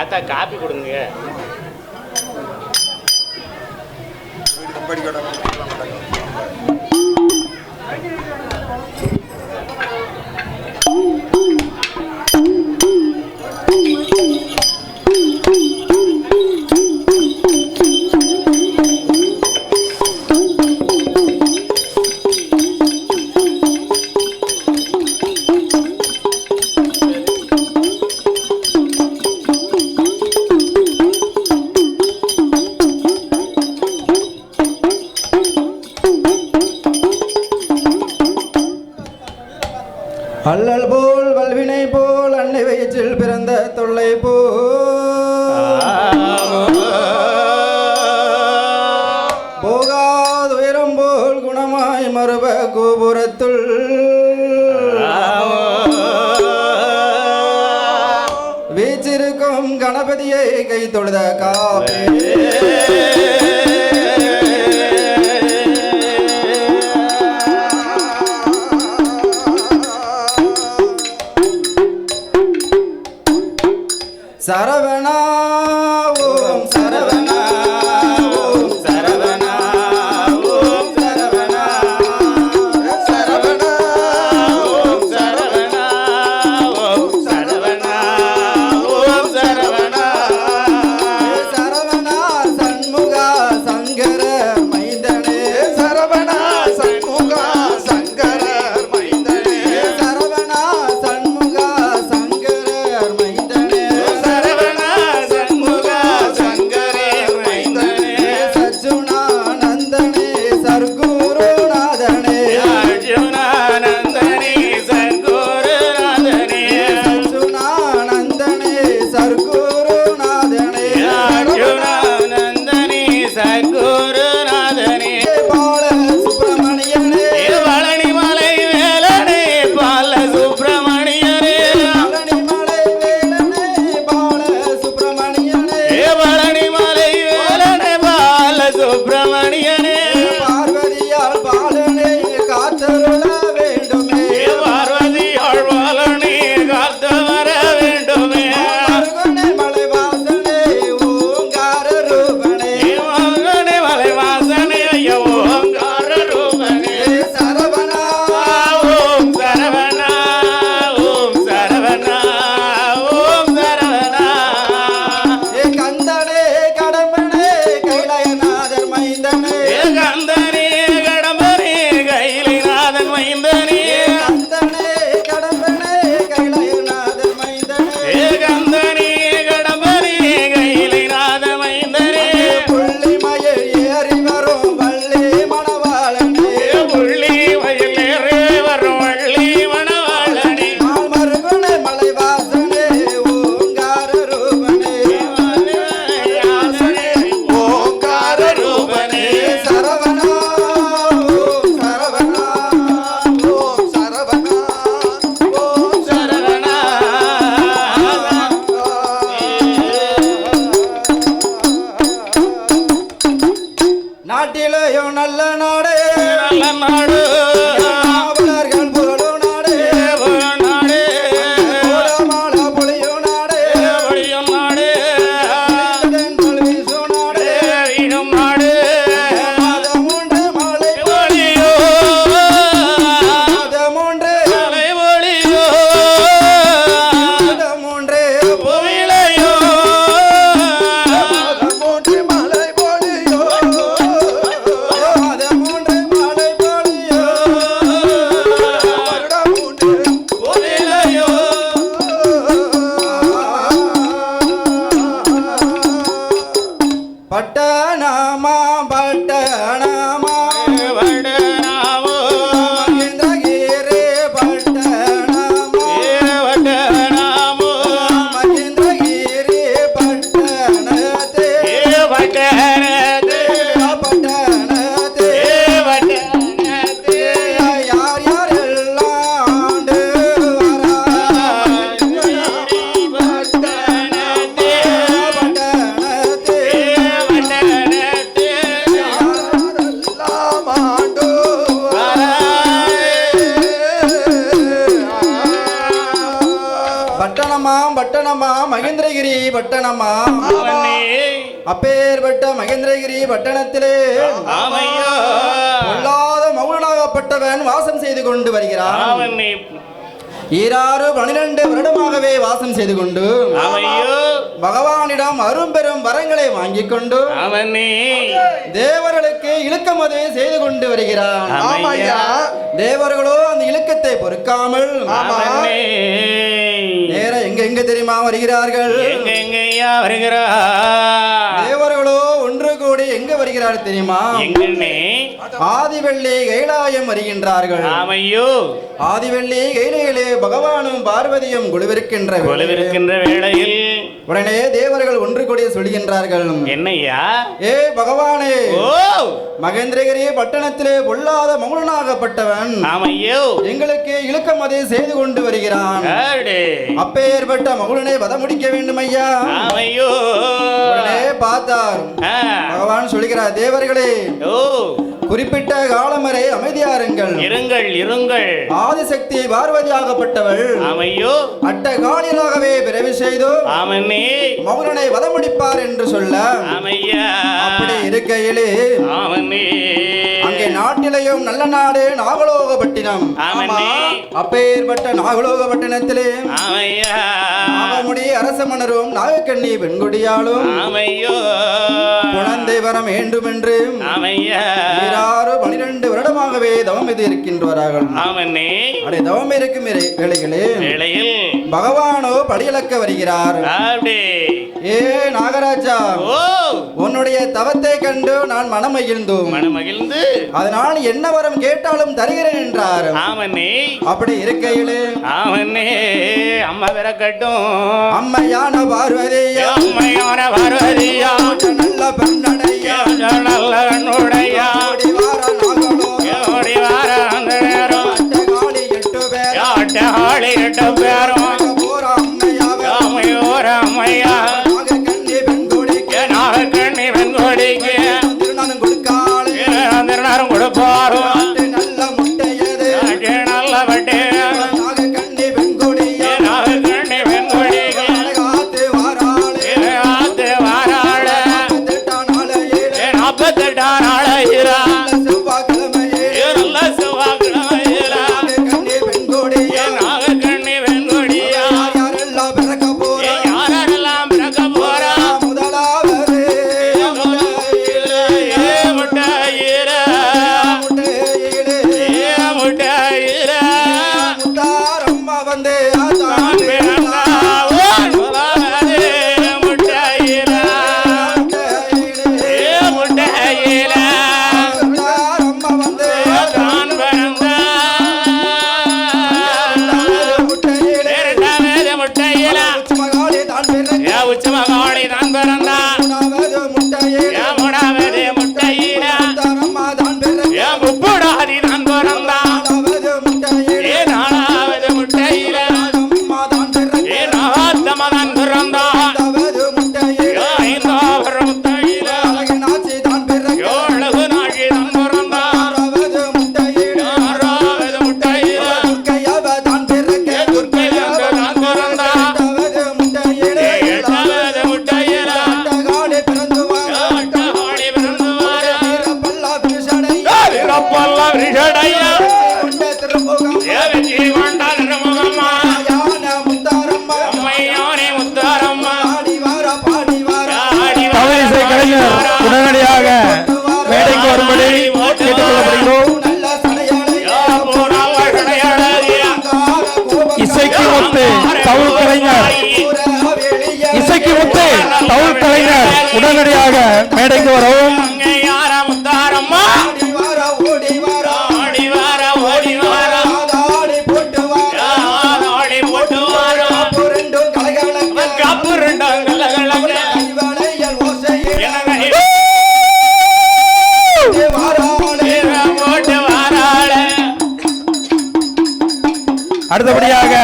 தாத்தா காப்பி கொடுங்க. போகாதுயரம் போல் குணமாய் மறுப கோபுரத்துள். வீச்சிருக்கும் கணபதியை கை தொழுத காப்பே. சரவ நாட்டிலேயும் நல்ல நாடு. நல்ல நாடு. பட்டணமா பட்டணமா மகேந்திரகிரி பட்டணமா? அப்பேற்பட்ட மகேந்திரகிரி பட்டணத்திலே பொல்லாத மௌனனாகப்பட்டவன் வாசம் செய்து கொண்டு வருகிறான். ஈராறு பனிரெண்டு வருடமாகவே வாசம் செய்து கொண்டு பகவானிடம் அரும்பெரும் வரங்களை வாங்கிக் கொண்டு அவனே தேவர்களுக்கு இழுக்கமது செய்து கொண்டு வருகிறான். தேவர்களோ அந்த இழுக்கத்தை பொறுக்காமல் எங்க எங்க தெரியுமா வருகிறார்கள்? எங்க எங்கய்யா வருகிறா தேவர்களோ ஒன்று கூடி எங்க வருகிறார்கள் தெரியுமா? எங்கண்ணே? ஆதிவெள்ளி கைலாயம் வருகின்றார்கள் ஆமையோ. ஆதிவெள்ளி கைலையிலே பகவானும் பார்வதியும் குழுவிருக்கின்ற வேளையிலே, உடனே தேவர்கள் ஒன்று கூடி சொல்கின்றார்கள். என்னய்யா ஏ பகவானே ஓ. மகேந்திரகிரி பட்டணத்திலே பொல்லாத மௌனனாகப்பட்டவன். ஆமையோ. எங்களுக்கு இழுக்கமதை செய்து கொண்டு வருகிறான். அப்பேற்பட்ட மகுடனை வத முடிக்க வேண்டும் ஐயா ஆமையோ. உடனே ஆ. பகவான் சொல்கிறார் தேவர்களே ஓ. குறிப்பிட்ட காலம் வரை அமைதியாருங்கள் இருங்கள். இருங்கள் ஆதிசக்தி பார்வதியாகப்பட்டவள். ஆமையோ. அட்ட காலிலாகவே பிறவி செய்து ஆமனே மௌனனை வதமுடிப்பார் என்று சொல்ல ஆமையா. அப்படி இருக்கையிலே அங்கே நாட்டிலேயும் நல்ல நாடு நாகலோகப்பட்டினம். அப்பேற்பட்ட நாகலோகப்பட்டினத்திலே ஆமையா. நாகமுடி அரச மன்னரும் நாகக்கண்ணி பெண்குடியாலும் குழந்தை வரம் வேண்டும் என்று ஈராறு பனிரெண்டு வருடமாகவே தவம் இது இருக்கின்றார்கள் அடே தவம் இருக்கும் வேளையில். பகவானோ படியளக்க வருகிறார். ஏ நாகராஜா. உன்னுடைய தவத்தை கண்டு நான் மனமகிழ்ந்தோம். மனமகிழ்ந்து. அதனால் என்ன வரம் கேட்டாலும் தருகிறேன் என்றார். ஆமனே அப்படி இருக்கையிலே ஆமனே அம்மா விரக்கட்டும் அம்மையான பார்வதியா. அம்மையான பார்வதியா. நல்ல பெண்ணடையா. நல்ல கண்ணுடையா நாற்பத்தெட்டாம் நாத்தம நான் உடனடியாக மேடைக்கு வரவும். அடுத்தபடியாக